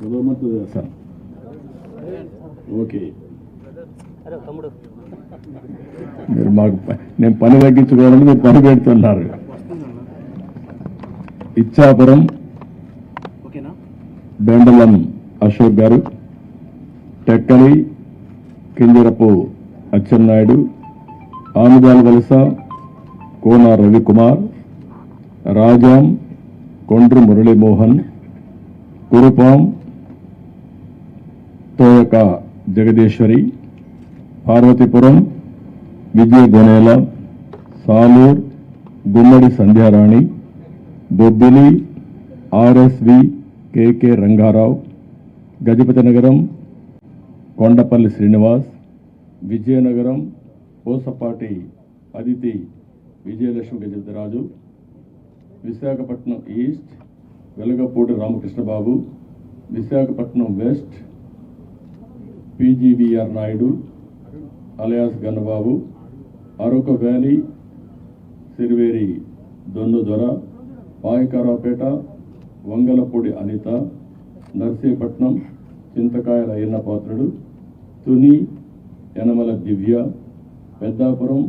Government okay. మీరు మాకు నేను పని తగ్గించుకోవాలని మీరు పని పెడుతున్నారు. Ichchapuram బెండలం Ashok garu Tekkali Kinjarapu Atchannaidu Anugala Valasa Kona Ravikumar Rajam Kondru Muralimohan Kurupam Thoyaka Jagadeeswari Parvathipuram Vijaya Gonela Salur Gummadi Sandhyarani Bobbili RSV KK Rangarao Gajapathi Nagaram Kondapalli Srinivas Vizianagaram Pusapati Aditi Vijayalakshmi Gajapathiraju Visakhapatnam east Velagapudi Ramakrishnababu Visakhapatnam west PGVR Naidu alias Gannababu Araku valley Siriveri Donnudora Payakaraopeta Vangalapudi Anitha Narsipatnam Chintakayala Ayyannapatrudu Tuni Yanamala Divya Peddapuram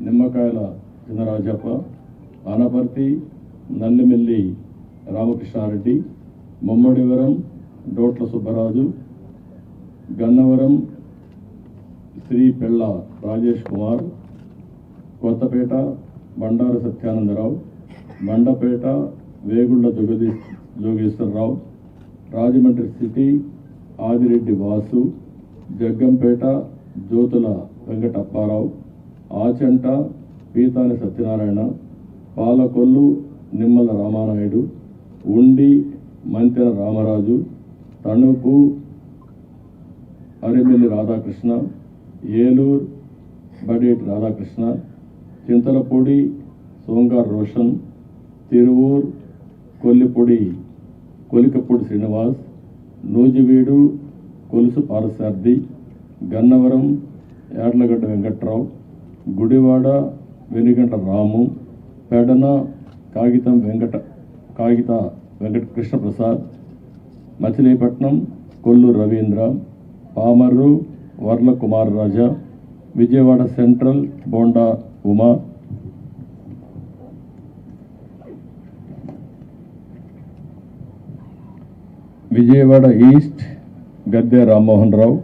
Nimmakayala Chinarajappa Anaparthi నల్లిమెల్లి Ramakrishna Reddy Mummidivaram డోట్ల Subbaraju Gannavaram Sri Pella Rajesh Kumar Kothapeta Bandaru Satyanandarao Mandapeta Vegulla Jagadi Jogeswararao Rajahmundry city Adireddy Vasu Jaggampeta Jyothula Venkatapparao Achanta Pithani Satyanarayana Palakollu Nimmala Ramanaidu Undi Mantena Ramaraju Tanuku Arimilli Radhakrishna Eluru Badeti Radhakrishna Chintalapudi సోంగార్ Roshan Tiruvur కొల్లిపొడి Kolikapudi Srinivas Nuzvid Kolusu పారసార్థి Gannavaram యాడ్లగడ్డ Venkatrao Gudivada వెనుగంట రాము పెడన కాగితం వెంకట కాగిత Venkata Krishnaprasad Machilipatnam Kollu Ravindra Pamarru Varla Kumar Raja Vijayawada central Bonda Uma. Vijayawada east Gadde Rammohan Rao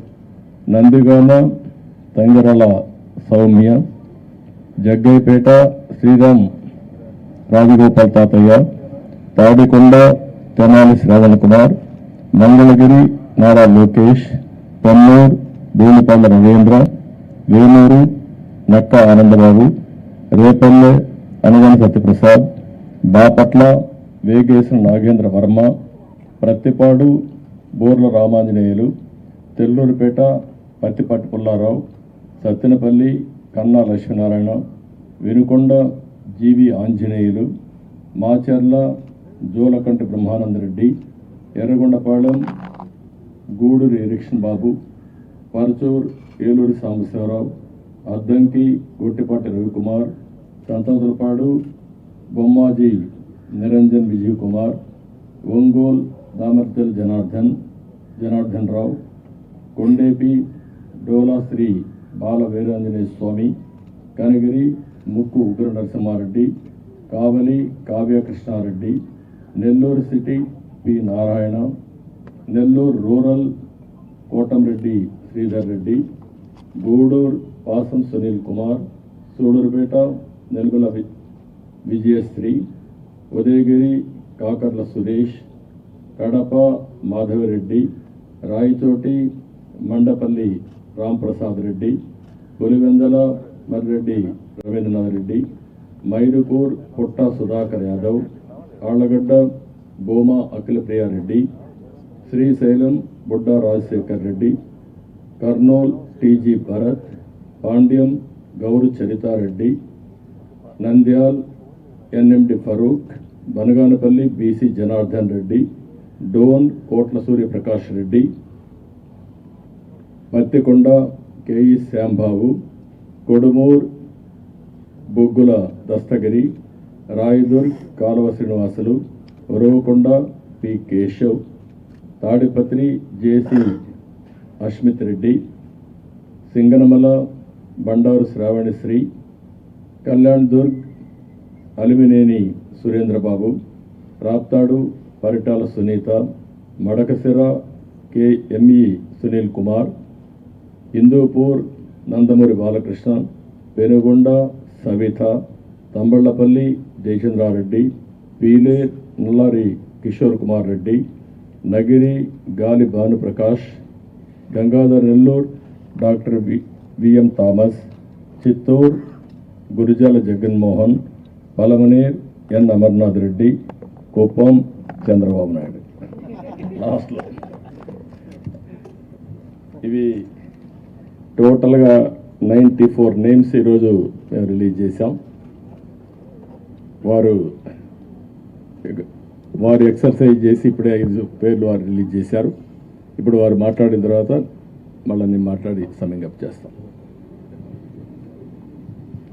Nandigama Tangirala Sowmya Jaggayyapeta Sriram Rajagopal Tatayya Tadikonda Tenali Shravan Kumar Mangalagiri Nara Lokesh Ponnuru Dhulipalla Ravindra Vellore నక్క ఆనందబాబు రేపల్లె అనగన సత్యప్రసాద్ బాపట్ల వేగేసిన నాగేంద్ర వర్మ ప్రత్తిపాడు బోర్ల Ramanjaneyulu తెల్లూరుపేట Pattipati Pullarao Sattenapalli Kanna Lakshminarayana Vinukonda GV Anjaneyulu Macherla Julakanti Brahmanandareddy Yerragondapalem Gudur Erikshan Babu Parchur Eluri Sambasivarao Addanki Gottipati Ravikumar Santhanuthalapadu Bommaji Niranjan Vijay Kumar Ongole Damacharla Janardhan Janardhan Rao Kondapi Dola Sri Bala Veeranjaneya Swamy Kanigiri Mukku Ugra Narasimhareddy Kavali Kavya Krishnareddy Nellore city P Narayana Nellore rural Kotamreddy Sridhar Reddy Gudur Pasam Sunil Kumar Sullurpeta నెల్గొల వి- Vijayasri Udayagiri Kakarla Suresh Kadapa Madhava Reddy Rayachoti Mandapalli Ramprasad Reddy Pulivendula Marreddy Ravindranath Reddy Mydukur Putta Sudhakar Yadav Allagadda Bhuma Akhilapriya Reddy Srisailam Budda Rajasekhar Reddy Kurnool TG Bharath Panyam Gouru Charitha Reddy Nandyal NMD Farooq Banaganapalli BC Janardhan Reddy Dhone Kotla Suryaprakash Reddy Mattikonda KE Shyambabu Kodumur Boggula Dasthagiri Rayadurg Kalava Srinivasulu Uravakonda P Keshav Tadipatri JC Asmith Reddy Singanamala Bandaru Sravanisri Kalyandurg Alimineni Surendrababu Raptadu Paritala Sunitha Madakasira KME Sunil Kumar Hindupur Nandamuri Balakrishna Penukonda Savitha Thamballapalle Jayachandra Reddy Pele Nallari Kishore Kumar Reddy Nagari Gali Bhanuprakash Gangadhar Nellore doctor V VM Thomas Chittoor Gurajala Jaganmohan Palamaner N Amarnath Reddy Kuppam Chandrababu Naidu. లాస్ట్లో ఇవి టోటల్గా ninety four names ఈరోజు మేము release చేశాం. వారు వారు exercise చేసి ఇప్పుడే ఐదు పేర్లు వారు రిలీజ్ చేశారు. ఇప్పుడు వారు మాట్లాడిన తర్వాత మళ్ళీ నేను మాట్లాడి సమ్మింగ్ అప్ చేస్తాం